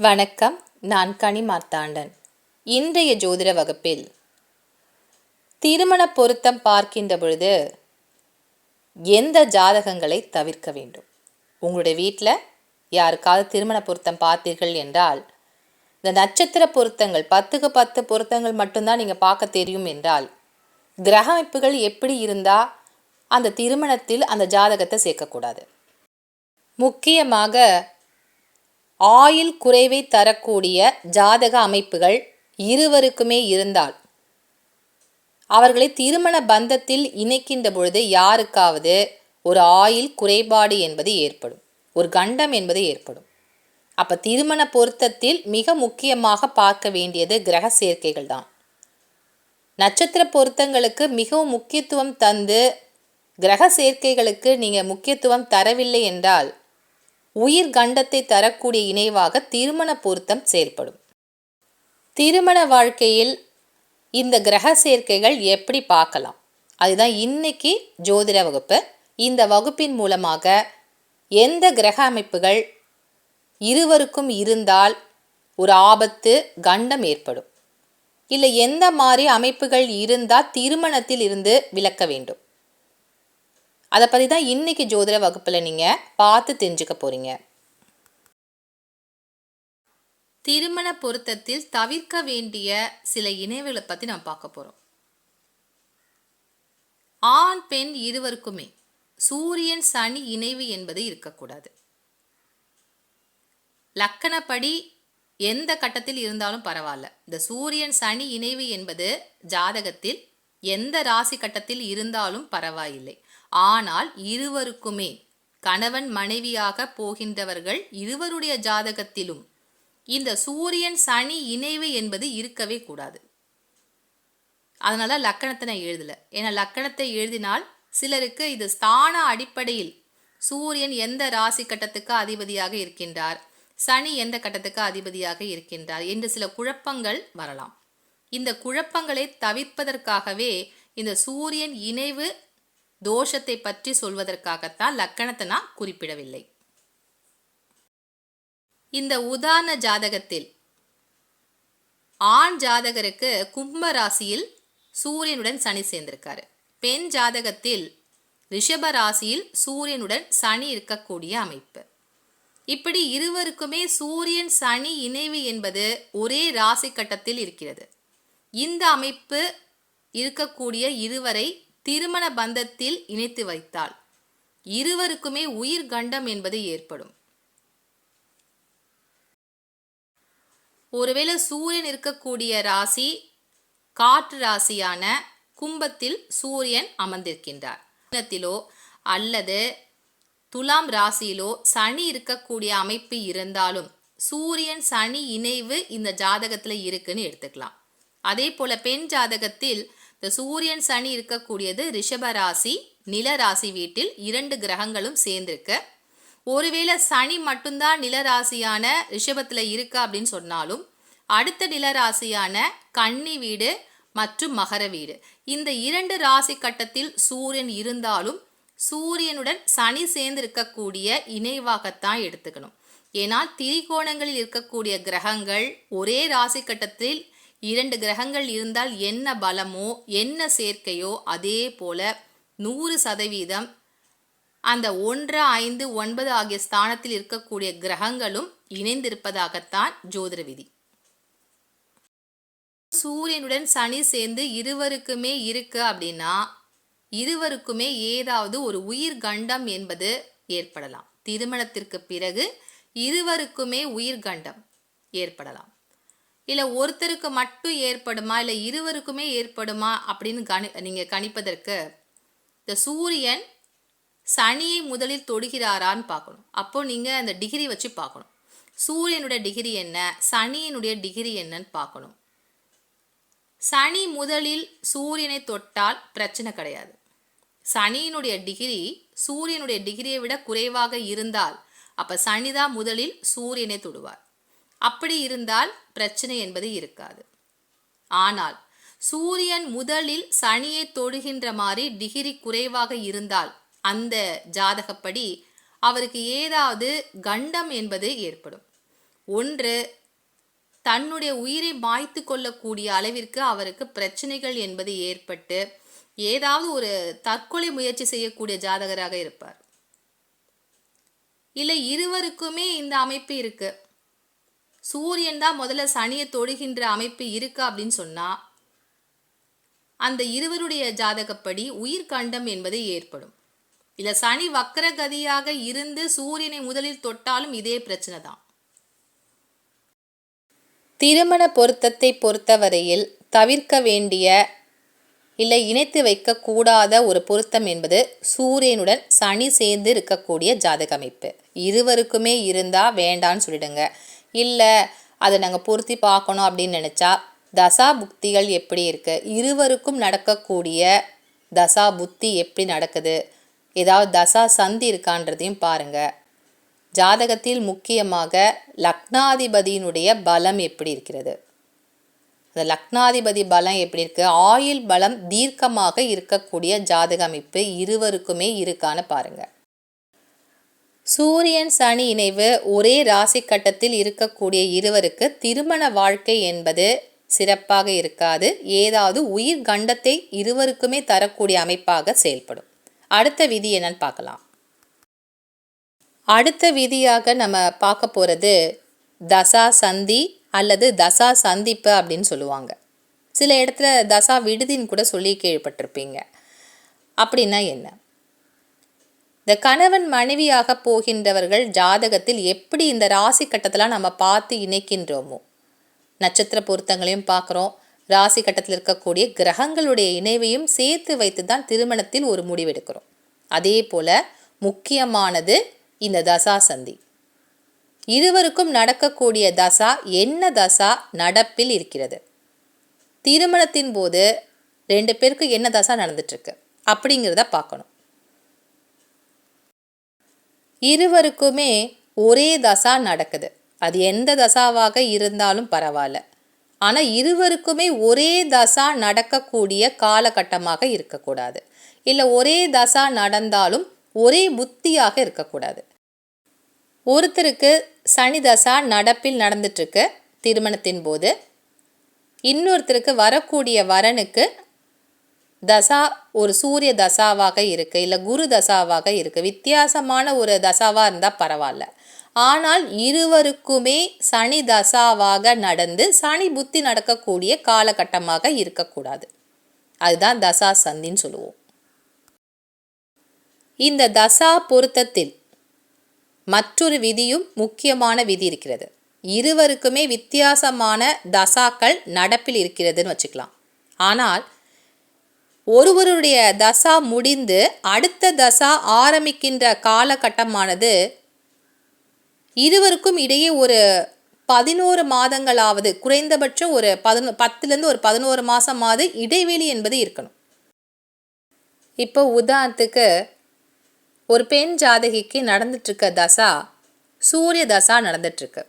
வணக்கம் நான் கனி மார்த்தாண்டன். இன்றைய ஜோதிட வகுப்பில் திருமண பொருத்தம் பார்க்கின்ற பொழுது எந்த ஜாதகங்களை தவிர்க்க வேண்டும்? உங்களுடைய வீட்டில் யாருக்காவது திருமண பொருத்தம் பார்த்தீர்கள் என்றால் இந்த நட்சத்திர பொருத்தங்கள் பத்துக்கு பத்து பொருத்தங்கள் மட்டும்தான் நீங்கள் பார்க்க தெரியும் என்றால் கிரக அமைப்புகள் எப்படி இருந்தால் அந்த திருமணத்தில் அந்த ஜாதகத்தை சேர்க்கக்கூடாது முக்கியமாக ஆயுள் குறைவை தரக்கூடிய ஜாதக அமைப்புகள் இருவருக்குமே இருந்தால் அவர்களை திருமண பந்தத்தில் இணைக்கின்ற பொழுது யாருக்காவது ஒரு ஆயில் குறைபாடு என்பது ஏற்படும். ஒரு கண்டம் என்பது ஏற்படும். அப்போ திருமண பொருத்தத்தில் மிக முக்கியமாக பார்க்க வேண்டியது கிரக சேர்க்கைகள் தான். நட்சத்திர பொருத்தங்களுக்கு மிகவும் முக்கியத்துவம் தந்து கிரக சேர்க்கைகளுக்கு நீங்கள் முக்கியத்துவம் தரவில்லை என்றால் உயிர் கண்டத்தை தரக்கூடிய இணைவாக திருமண பொருத்தம் செயல்படும். திருமண வாழ்க்கையில் இந்த கிரக சேர்க்கைகள் எப்படி பார்க்கலாம்? அதுதான் இன்னைக்கு ஜோதிட வகுப்பு. இந்த வகுப்பின் மூலமாக எந்த கிரக அமைப்புகள் இருவருக்கும் இருந்தால் ஒரு ஆபத்து கண்டம் ஏற்படும். இல்லை எந்த மாதிரி அமைப்புகள் இருந்தால் திருமணத்தில் இருந்து விளக்க வேண்டும். அதை பற்றி தான் இன்றைக்கி ஜோதிட வகுப்பில் நீங்கள் பார்த்து தெரிஞ்சுக்க போகிறீங்க திருமண பொருத்தத்தில் தவிர்க்க வேண்டிய சில இணைவுகளை பற்றி நம்ம பார்க்க போகிறோம் ஆண் பெண் இருவருக்குமே சூரியன் சனி இணைவு என்பது இருக்கக்கூடாது. லக்கணப்படி எந்த கட்டத்தில் இருந்தாலும் பரவாயில்ல. இந்த சூரியன் சனி இணைவு என்பது ஜாதகத்தில் எந்த ராசி கட்டத்தில் இருந்தாலும் பரவாயில்லை. ஆனால் இருவருக்குமே கணவன் மனைவியாக போகின்றவர்கள் இருவருடைய ஜாதகத்திலும் இந்த சூரியன் சனி இணைவு என்பது இருக்கவே கூடாது. அதனால லக்கணத்தை நான் எழுதலை. ஏன்னா லக்கணத்தை எழுதினால் சிலருக்கு இது ஸ்தான அடிப்படையில் சூரியன் எந்த ராசி கட்டத்துக்கு அதிபதியாக இருக்கின்றார் சனி எந்த கட்டத்துக்கு அதிபதியாக இருக்கின்றார் என்று சில குழப்பங்கள் வரலாம். இந்த குழப்பங்களை தவிர்ப்பதற்காகவே இந்த சூரியன் இணைவு தோஷத்தை பற்றி சொல்வதற்காகத்தான் லக்கணத்தை நான் குறிப்பிடவில்லை. இந்த உதாரண ஜாதகத்தில் ஆண் ஜாதகருக்கு கும்ப ராசியில் சூரியனுடன் சனி சேர்ந்திருக்காரு. பெண் ஜாதகத்தில் ரிஷப ராசியில் சூரியனுடன் சனி இருக்கக்கூடிய அமைப்பு. இப்படி இருவருக்குமே சூரியன் சனி இணைவு என்பது ஒரே ராசி கட்டத்தில் இருக்கிறது. இந்த அமைப்பு இருக்கக்கூடிய இருவரை திருமண பந்தத்தில் இணைத்து வைத்தால் இருவருக்குமே உயிர் கண்டம் என்பது ஏற்படும். ஒருவேளை சூரியன் இருக்கக்கூடிய ராசி காற்று ராசியான கும்பத்தில் சூரியன் அமர்ந்திருக்கின்றார். கும்பத்திலோ அல்லது துலாம் ராசியிலோ சனி இருக்கக்கூடிய அமைப்பு இருந்தாலும் சூரியன் சனி இணைவு இந்த ஜாதகத்தில் இருக்குன்னு எடுத்துக்கலாம். அதே போல பெண் ஜாதகத்தில் இந்த சூரியன் சனி இருக்கக்கூடியது ரிஷப ராசி நில ராசி வீட்டில் இரண்டு கிரகங்களும் சேர்ந்திருக்கு. ஒருவேளை சனி மட்டும்தான் நிலராசியான ரிஷபத்தில் இருக்கா அப்படின்னு சொன்னாலும் அடுத்த நிலராசியான கன்னி வீடு மற்றும் மகர வீடு. இந்த இரண்டு ராசி கட்டத்தில் சூரியன் இருந்தாலும் சூரியனுடன் சனி சேர்ந்து இருக்கக்கூடிய இணைவாகத்தான் எடுத்துக்கணும். ஏன்னா திரிகோணங்களில் இருக்கக்கூடிய கிரகங்கள் ஒரே ராசி கட்டத்தில் இரண்டு கிரகங்கள் இருந்தால் என்ன பலமோ என்ன சேர்க்கையோ அதே போல நூறு சதவீதம் அந்த ஒன்று ஐந்து ஒன்பது ஆகிய ஸ்தானத்தில் இருக்கக்கூடிய கிரகங்களும் இணைந்திருப்பதாகத்தான் ஜோதிட விதி சூரியனுடன் சனி சேர்ந்து இருவருக்குமே இருக்கு அப்படின்னா இருவருக்குமே ஏதாவது ஒரு உயிர் கண்டம் என்பது ஏற்படலாம். திருமணத்திற்கு பிறகு இருவருக்குமே உயிர் கண்டம் ஏற்படலாம். இல்லை ஒருத்தருக்கு மட்டும் ஏற்படுமா? இல்லை இருவருக்குமே ஏற்படுமா? அப்படின்னு கணி நீங்கள் கணிப்பதற்கு இந்த சூரியன் சனியை முதலில் தொடுகிறாரான்னு பார்க்கணும். அப்போ நீங்கள் அந்த டிகிரி வச்சு பார்க்கணும். சூரியனுடைய டிகிரி என்ன? சனியினுடைய டிகிரி என்னன்னு பார்க்கணும். சனி முதலில் சூரியனை தொட்டால் பிரச்சனை கிடையாது. சனியினுடைய டிகிரி சூரியனுடைய டிகிரியை விட குறைவாக இருந்தால் அப்போ சனிதான் முதலில் சூரியனை தொடுவார். அப்படி இருந்தால் பிரச்சனை என்பது இருக்காது. ஆனால் சூரியன் முதலில் சனியை தொடுகின்ற மாதிரி டிகிரி குறைவாக இருந்தால் அந்த ஜாதகப்படி அவருக்கு ஏதாவது கண்டம் என்பது ஏற்படும். ஒன்று தன்னுடைய உயிரை மாய்த்து கொள்ளக்கூடிய அளவிற்கு அவருக்கு பிரச்சனைகள் என்பது ஏற்பட்டு ஏதாவது ஒரு தற்கொலை முயற்சி செய்யக்கூடிய ஜாதகராக இருப்பார். இல்லை இருவருக்குமே இந்த அமைப்பு இருக்குது சூரியன் தான் முதல்ல சனியை தொடுகின்ற அமைப்பு இருக்கு அப்படின்னு சொன்னா அந்த இருவருடைய ஜாதகப்படி உயிர்கண்டம் என்பது ஏற்படும். இல்ல சனி வக்கரகதியாக இருந்து சூரியனை முதலில் தொட்டாலும் இதே பிரச்சனை தான். திருமண பொருத்தத்தை பொறுத்தவரையில் தவிர்க்க வேண்டிய இல்லை இணைத்து வைக்கக்கூடாத ஒரு பொருத்தம் என்பது சூரியனுடன் சனி சேர்ந்து இருக்கக்கூடிய ஜாதக அமைப்பு. இருவருக்குமே இருந்தால் வேண்டான்னு சொல்லிடுங்க. இல்லை அதை நாங்கள் பொருத்தி பார்க்கணும் அப்படின்னு நினச்சா தசா புக்திகள் எப்படி இருக்குது இருவருக்கும் நடக்கக்கூடிய தசா புத்தி எப்படி நடக்குது? ஏதாவது தசா சந்தி இருக்கான்றதையும் பாருங்கள் ஜாதகத்தில் முக்கியமாக லக்னாதிபதியினுடைய பலம் எப்படி இருக்கிறது? அந்த லக்னாதிபதி பலம் எப்படி இருக்குது ஆயுள் பலம் தீர்க்கமாக இருக்கக்கூடிய ஜாதக அமைப்பு இருவருக்குமே இருக்கான்னு பாருங்கள் சூரியன் சனி இணைவு ஒரே ராசி கட்டத்தில் இருக்கக்கூடிய இருவருக்கு திருமண வாழ்க்கை என்பது சிறப்பாக இருக்காது. ஏதாவது உயிர் கண்டத்தை இருவருக்குமே தரக்கூடிய அமைப்பாக செயல்படும். அடுத்த விதி என்னன்னு பார்க்கலாம். அடுத்த விதியாக நம்ம பார்க்க போகிறது தசா சந்தி அல்லது தசா சந்திப்பு அப்படின்னு சொல்லுவாங்க. சில இடத்துல தசா விடுதின்னு கூட சொல்லி கேள்விப்பட்டிருப்பீங்க. அப்படின்னா என்ன? இந்த கணவன் மனைவியாக போகின்றவர்கள் ஜாதகத்தில் எப்படி இந்த ராசி கட்டத்தெல்லாம் நம்ம பார்த்து இணைக்கின்றோமோ? நட்சத்திர பொருத்தங்களையும் பார்க்குறோம். ராசி கட்டத்தில் இருக்கக்கூடிய கிரகங்களுடைய இணைவையும் சேர்த்து வைத்து தான் திருமணத்தில் ஒரு முடிவெடுக்கிறோம். அதே போல் முக்கியமானது இந்த தசா சந்தி. இருவருக்கும் நடக்கக்கூடிய தசா என்ன தசா நடப்பில் இருக்கிறது? திருமணத்தின் போது ரெண்டு பேருக்கு என்ன தசா நடந்துட்டுருக்கு அப்படிங்கிறத பார்க்கணும். இருவருக்குமே ஒரே தசா நடக்குது. அது எந்த தசாவாக இருந்தாலும் பரவாயில்ல. ஆனால் இருவருக்குமே ஒரே தசா நடக்கக்கூடிய காலகட்டமாக இருக்கக்கூடாது. இல்லை ஒரே தசா நடந்தாலும் ஒரே புத்தியாக இருக்கக்கூடாது. ஒருத்தருக்கு சனி தசா நடப்பில் நடந்துட்டுருக்கு திருமணத்தின் போது. இன்னொருத்தருக்கு வரக்கூடிய வரனுக்கு தசா ஒரு சூரிய தசாவாக இருக்குது இல்லை குரு தசாவாக இருக்குது வித்தியாசமான ஒரு தசாவாக இருந்தால் பரவாயில்ல ஆனால் இருவருக்குமே சனி தசாவாக நடந்து சனி புத்தி நடக்கக்கூடிய காலகட்டமாக இருக்கக்கூடாது. அதுதான் தசா சந்தின்னு சொல்லுவோம். இந்த தசா பொருத்தத்தில் மற்றொரு விதியும் முக்கியமான விதி இருக்கிறது. இருவருக்குமே வித்தியாசமான தசாக்கள் நடப்பில் இருக்கிறதுன்னு வச்சுக்கலாம். ஆனால் ஒருவருடைய தசா முடிந்து அடுத்த தசா ஆரம்பிக்கின்ற காலகட்டமானது இருவருக்கும் இடையே ஒரு பதினோரு மாதங்களாவது குறைந்தபட்சம் ஒரு பதினோ பத்துலேருந்து ஒரு பதினோரு மாதமாவது இடைவெளி என்பது இருக்கணும். இப்போ உதாரணத்துக்கு ஒரு பெண் ஜாதகிக்கு நடந்துட்டுருக்க தசா சூரிய தசா நடந்துட்டுருக்கு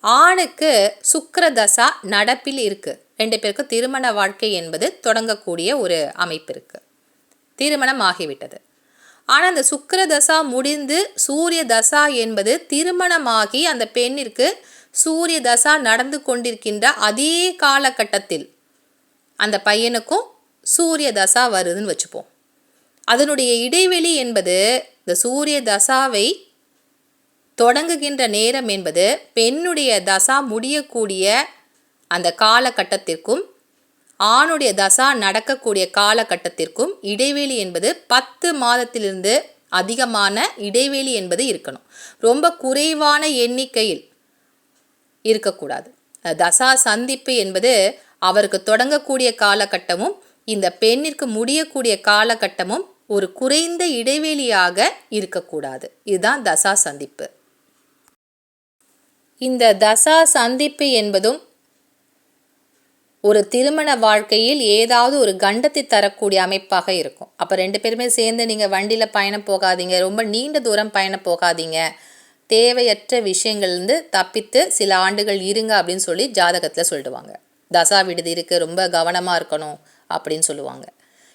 ஆணுக்கு சுக்கர தசா நடப்பில் இருக்குது ரெண்டு பேருக்கும் திருமண வாழ்க்கை என்பது தொடங்கக்கூடிய ஒரு அமைப்பு இருக்குது திருமணம் ஆகிவிட்டது ஆனால் அந்த சுக்கர தசா முடிந்து சூரிய தசா என்பது திருமணமாகி அந்த பெண்ணிற்கு சூரிய தசா நடந்து கொண்டிருக்கின்ற அதே காலகட்டத்தில் அந்த பையனுக்கும் சூரிய தசா வருதுன்னு வச்சுப்போம். அதனுடைய இடைவெளி என்பது இந்த சூரிய தசாவை தொடங்குகின்ற நேரம் என்பது பெண்ணுடைய தசா முடியக்கூடிய அந்த காலகட்டத்திற்கும் ஆணுடைய தசா நடக்கக்கூடிய காலகட்டத்திற்கும் இடைவெளி என்பது பத்து மாதத்திலிருந்து அதிகமான இடைவெளி என்பது இருக்கணும். ரொம்ப குறைவான எண்ணிக்கையில் இருக்கக்கூடாது. தசா சந்திப்பு என்பது அவருக்கு தொடங்கக்கூடிய காலகட்டமும் இந்த பெண்ணிற்கு முடியக்கூடிய காலகட்டமும் ஒரு குறைந்த இடைவெளியாக இருக்கக்கூடாது. இதுதான் தசா சந்திப்பு. இந்த தசா சந்திப்பு என்பதும் ஒரு திருமண வாழ்க்கையில் ஏதாவது ஒரு கண்டத்தை தரக்கூடிய அமைப்பாக இருக்கும். அப்போ ரெண்டு பேருமே சேர்ந்து நீங்கள் வண்டியில் பயணம் போகாதீங்க. ரொம்ப நீண்ட தூரம் பயணம் போகாதீங்க. தேவையற்ற விஷயங்கள்லேருந்து தப்பித்து சில ஆண்டுகள் இருங்க அப்படின்னு சொல்லி ஜாதகத்தில் சொல்லிடுவாங்க தசா விடுதி இருக்குது ரொம்ப கவனமாக இருக்கணும் அப்படின்னு சொல்லுவாங்க.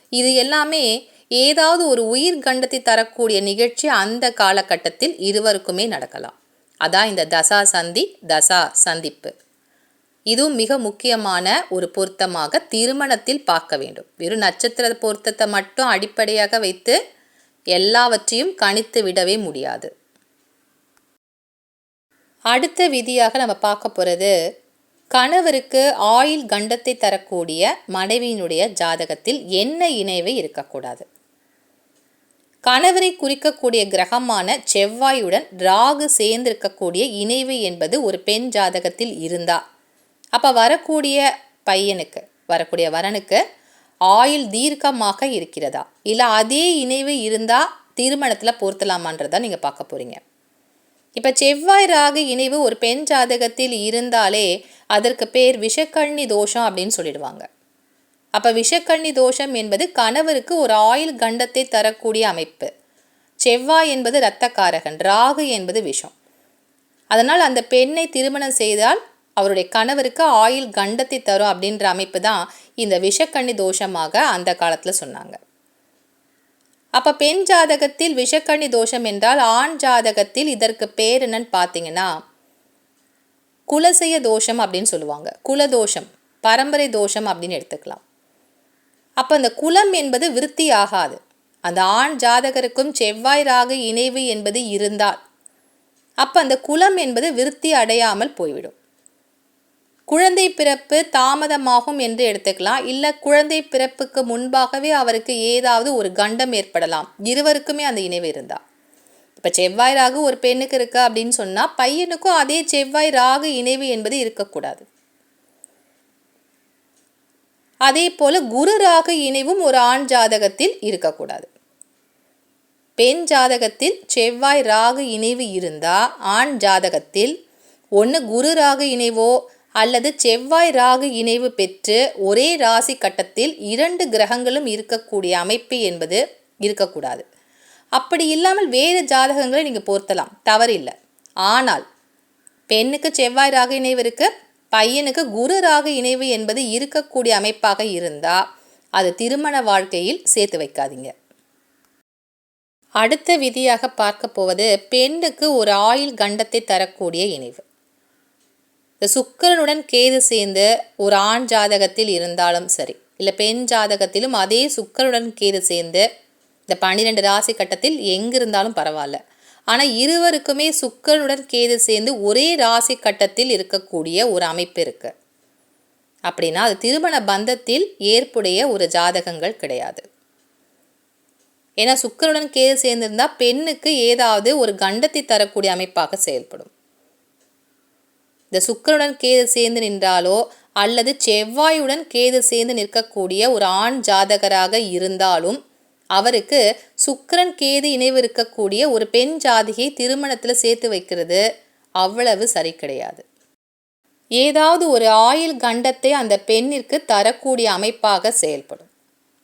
இது எல்லாமே ஏதாவது ஒரு உயிர் கண்டத்தை தரக்கூடிய நிகழ்ச்சி அந்த காலகட்டத்தில் இருவருக்குமே நடக்கலாம். அதான் இந்த தசா சந்தி தசா சந்திப்பு. இதுவும் மிக முக்கியமான ஒரு பொருத்தமாக திருமணத்தில் பார்க்க வேண்டும். வெறும் நட்சத்திர பொருத்தத்தை மட்டும் அடிப்படையாக வைத்து எல்லாவற்றையும் கணித்து விடவே முடியாது. அடுத்த விதியாக நம்ம பார்க்க போகிறது கணவருக்கு ஆயில் கண்டத்தை தரக்கூடிய மனைவியினுடைய ஜாதகத்தில் என்ன இணைவு இருக்கக்கூடாது? கணவரை குறிக்கக்கூடிய கிரகமான செவ்வாயுடன் ராகு சேர்ந்திருக்கக்கூடிய இணைவு என்பது ஒரு பெண் ஜாதகத்தில் இருந்தா அப்போ வரக்கூடிய பையனுக்கு வரக்கூடிய வரனுக்கு ஆயில் தீர்க்கமாக இருக்கிறதா? இல்லை அதே இணைவு இருந்தால் திருமணத்தில் பொருத்தலாமான்றதா நீங்கள் பார்க்க போகிறீங்க இப்போ செவ்வாய் ராகு இணைவு ஒரு பெண் ஜாதகத்தில் இருந்தாலே அதற்கு பேர் விஷக்கண்ணி தோஷம் அப்படின்னு சொல்லிடுவாங்க. அப்போ விஷக்கண்ணி தோஷம் என்பது கணவருக்கு ஒரு ஆயில் கண்டத்தை தரக்கூடிய அமைப்பு. செவ்வாய் என்பது இரத்தக்காரகன் ராகு என்பது விஷம். அதனால் அந்த பெண்ணை திருமணம் செய்தால் அவருடைய கணவருக்கு ஆயில் கண்டத்தை தரும் அப்படின்ற அமைப்பு தான் இந்த விஷக்கண்ணி தோஷமாக அந்த காலத்தில் சொன்னாங்க. அப்போ பெண் ஜாதகத்தில் விஷக்கண்ணி தோஷம் என்றால் ஆண் ஜாதகத்தில் இதற்கு பேர் என்னன்னு பார்த்தீங்கன்னா குலசைய தோஷம் அப்படின்னு சொல்லுவாங்க. குலதோஷம் பரம்பரை தோஷம் அப்படின்னு எடுத்துக்கலாம். அப்போ அந்த குலம் என்பது விருத்தி ஆகாது. அந்த ஆண் ஜாதகருக்கும் செவ்வாய் ராகு இணைவு என்பது இருந்தால் அப்போ அந்த குலம் என்பது விருத்தி அடையாமல் போய்விடும். குழந்தை பிறப்பு தாமதமாகும் என்று எடுத்துக்கலாம். இல்லை குழந்தை பிறப்புக்கு முன்பாகவே அவருக்கு ஏதாவது ஒரு கண்டம் ஏற்படலாம். இருவருக்குமே அந்த இணைவு இருந்தா. இப்போ செவ்வாய் ராகு ஒரு பெண்ணுக்கு இருக்கு அப்படின்னு சொன்னால் பையனுக்கும் அதே செவ்வாய் ராகு இணைவு என்பது இருக்கக்கூடாது. அதே போல குரு ராகு இணைவும் ஒரு ஆண் ஜாதகத்தில் இருக்கக்கூடாது. பெண் ஜாதகத்தில் செவ்வாய் ராகு இணைவு இருந்தால் ஆண் ஜாதகத்தில் ஒன்று குரு ராகு இணைவோ அல்லது செவ்வாய் ராகு இணைவு பெற்று ஒரே ராசி கட்டத்தில் இரண்டு கிரகங்களும் இருக்கக்கூடிய அமைப்பு என்பது இருக்கக்கூடாது. அப்படி இல்லாமல் வேறு ஜாதகங்களை நீங்கள் பொருத்தலாம். தவறில்லை. ஆனால் பெண்ணுக்கு செவ்வாய் ராகு இணைவு இருக்கு பையனுக்கு குரு ராகு இணைவு என்பது இருக்கக்கூடிய அமைப்பாக இருந்தால் அது திருமண வாழ்க்கையில் சேர்த்து வைக்காதீங்க. அடுத்த விதியாக பார்க்க போவது பெண்ணுக்கு ஒரு ஆயில் கண்டத்தை தரக்கூடிய இணைவு. இந்த சுக்கரனுடன் கேது சேர்ந்து ஒரு ஆண் ஜாதகத்தில் இருந்தாலும் சரி இல்லை பெண் ஜாதகத்திலும் அதே சுக்கரனுடன் கேது சேர்ந்து இந்த பன்னிரெண்டு ராசி கட்டத்தில் எங்கிருந்தாலும் பரவாயில்ல. ஆனால் இருவருக்குமே சுக்கரனுடன் கேது சேர்ந்து ஒரே ராசி கட்டத்தில் இருக்கக்கூடிய ஒரு அமைப்பு இருக்கு. அப்படின்னா அது திருமண பந்தத்தில் ஏற்புடைய ஒரு ஜாதகங்கள் கிடையாது. ஏன்னா சுக்கரனுடன் கேது சேர்ந்திருந்தால் பெண்ணுக்கு ஏதாவது ஒரு கண்டத்தை தரக்கூடிய அமைப்பாக செயல்படும். இந்த சுக்கரனுடன் கேது சேர்ந்து நின்றாலோ அல்லது செவ்வாயுடன் கேது சேர்ந்து நிற்கக்கூடிய ஒரு ஆண் ஜாதகராக இருந்தாலும் அவருக்கு சுக்கரன் கேது இணைவு இருக்கக்கூடிய ஒரு பெண் ஜாதியை திருமணத்தில் சேர்த்து வைக்கிறது. அவ்வளவு சரி கிடையாது. ஏதாவது ஒரு ஆயில் கண்டத்தை அந்த பெண்ணிற்கு தரக்கூடிய அமைப்பாக செயல்படும்.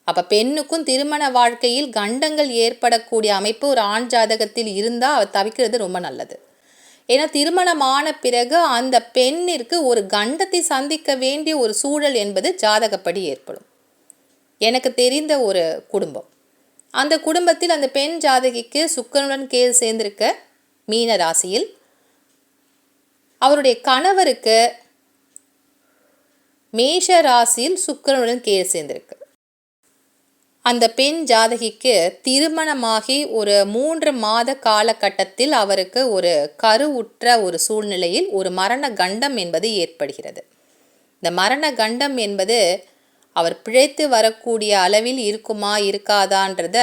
அப்போ பெண்ணுக்கும் திருமண வாழ்க்கையில் கண்டங்கள் ஏற்படக்கூடிய அமைப்பு ஒரு ஆண் ஜாதகத்தில் இருந்தால் அவர் தவிக்கிறது ரொம்ப நல்லது. ஏன்னா திருமணமான பிறகு அந்த பெண்ணிற்கு ஒரு கண்டத்தை சந்திக்க வேண்டிய ஒரு சூழல் என்பது ஜாதகப்படி ஏற்படும். எனக்கு தெரிந்த ஒரு குடும்பம். அந்த குடும்பத்தில் அந்த பெண் ஜாதகிக்கு சுக்கரனுடன் கேது சேர்ந்திருக்க மீன ராசியில் அவருடைய கணவருக்கு மேஷ ராசியில் சுக்கரனுடன் கேது சேர்ந்திருக்கு. அந்த பெண் ஜாதகிக்கு திருமணமாகி ஒரு மூன்று மாத காலகட்டத்தில் அவருக்கு ஒரு கருவுற்ற ஒரு சூழ்நிலையில் ஒரு மரண கண்டம் என்பது ஏற்படுகிறது. இந்த மரண கண்டம் என்பது அவர் பிழைத்து வரக்கூடிய அளவில் இருக்குமா இருக்காதான்றத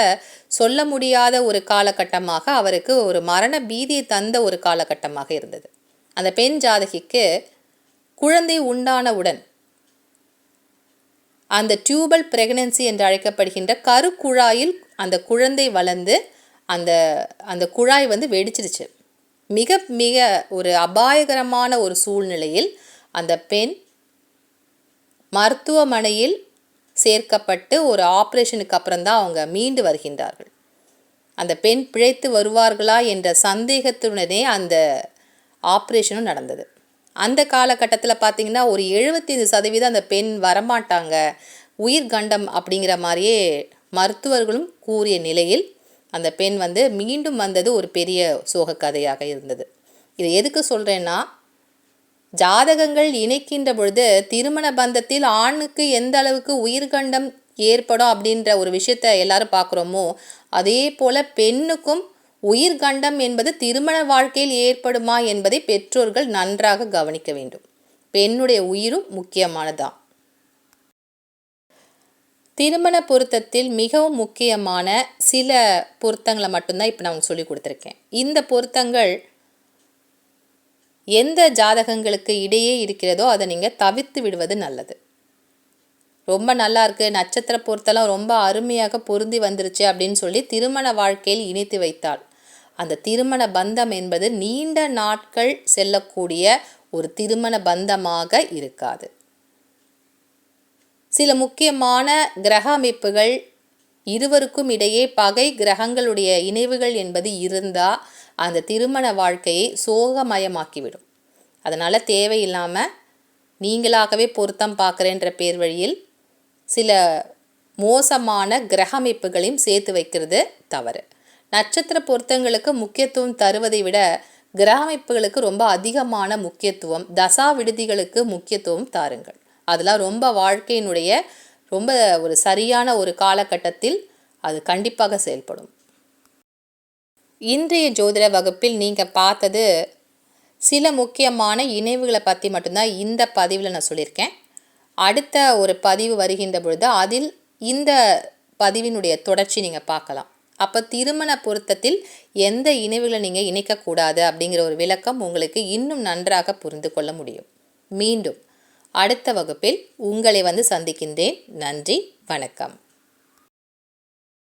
சொல்ல முடியாத ஒரு காலகட்டமாக அவருக்கு ஒரு மரண பீதியை தந்த ஒரு காலகட்டமாக இருந்தது. அந்த பெண் ஜாதகிக்கு குழந்தை உண்டானவுடன் அந்த டியூபல் பிரெக்னன்சி என்று அழைக்கப்படுகின்ற கருக்குழாயில் அந்த குழந்தை வளர்ந்து அந்த அந்த குழாய் வந்து வெடிச்சிருச்சு மிக மிக ஒரு அபாயகரமான ஒரு சூழ்நிலையில் அந்த பெண் மருத்துவமனையில் சேர்க்கப்பட்டு ஒரு ஆப்ரேஷனுக்கு அப்புறம்தான் அவங்க மீண்டு வருகின்றார்கள். அந்த பெண் பிழைத்து வருவார்களா என்ற சந்தேகத்துடனே அந்த ஆப்ரேஷனும் நடந்தது. அந்த காலகட்டத்தில் பார்த்திங்கன்னா ஒரு எழுபத்தைந்து சதவீதம் அந்த பெண் வரமாட்டாங்க. உயிர் கண்டம் அப்படிங்கிற மாதிரியே மருத்துவர்களும் கூறிய நிலையில் அந்த பெண் வந்து மீண்டும் வந்தது ஒரு பெரிய சோக கதையாக இருந்தது. இதை எதுக்கு சொல்கிறேன்னா ஜாதகங்கள் இணைக்கின்ற பொழுது திருமண பந்தத்தில் ஆணுக்கு எந்த அளவுக்கு உயிர்கண்டம் ஏற்படும் அப்படின்ற ஒரு விஷயத்த எல்லாரும் பார்க்குறோமோ அதே போல் பெண்ணுக்கும் உயிர்கண்டம் என்பது திருமண வாழ்க்கையில் ஏற்படுமா என்பதை பெற்றோர்கள் நன்றாக கவனிக்க வேண்டும். பெண்ணுடைய உயிரும் முக்கியமானதான் திருமண பொருத்தத்தில் மிகவும் முக்கியமான சில பொருத்தங்களை மட்டும்தான் இப்போ நான் உங்களுக்கு சொல்லி கொடுத்துருக்கேன். இந்த பொருத்தங்கள் எந்த ஜாதகங்களுக்கு இடையே இருக்கிறதோ அதை நீங்கள் தவிர்த்து விடுவது நல்லது. ரொம்ப நல்லா இருக்குது நட்சத்திர பொருத்தெல்லாம் ரொம்ப அருமையாக பொருந்தி வந்துருச்சு அப்படின்னு சொல்லி திருமண வாழ்க்கையில் இணைத்து வைத்தாள் அந்த திருமண பந்தம் என்பது நீண்ட நாட்கள் செல்லக்கூடிய ஒரு திருமண பந்தமாக இருக்காது. சில முக்கியமான கிரக அமைப்புகள் இருவருக்கும் இடையே பகை கிரகங்களுடைய இணைவுகள் என்பது இருந்தால் அந்த திருமண வாழ்க்கையை சோகமயமாக்கிவிடும். அதனால் தேவையில்லாமல் நீங்களாகவே பொருத்தம் பார்க்குறேன்ற பேர் வழியில் சில மோசமான கிரக அமைப்புகளையும் சேர்த்து வைக்கிறது தவறு. நட்சத்திர பொருத்தங்களுக்கு முக்கியத்துவம் தருவதை விட கிரகமைப்புகளுக்கு ரொம்ப அதிகமான முக்கியத்துவம் தசா விடுதிகளுக்கு முக்கியத்துவம் தாருங்கள். அதெல்லாம் ரொம்ப வாழ்க்கையினுடைய ரொம்ப ஒரு சரியான ஒரு காலகட்டத்தில் அது கண்டிப்பாக செயல்படும். இன்றைய ஜோதிட வகுப்பில் நீங்கள் பார்த்தது சில முக்கியமான இணைவுகளை பற்றி மட்டும்தான் இந்த பதிவில் நான் சொல்லியிருக்கேன். அடுத்த ஒரு பதிவு வருகின்ற பொழுது அதில் இந்த பதிவினுடைய தொடர்ச்சி நீங்கள் பார்க்கலாம். அப்போ திருமண பொருத்தத்தில் எந்த இணைவுகளை நீங்கள் இணைக்கக்கூடாது அப்படிங்கிற ஒரு விளக்கம் உங்களுக்கு இன்னும் நன்றாக புரிந்து கொள்ள முடியும். மீண்டும் அடுத்த வகுப்பில் உங்களை வந்து சந்திக்கின்றேன். நன்றி வணக்கம்.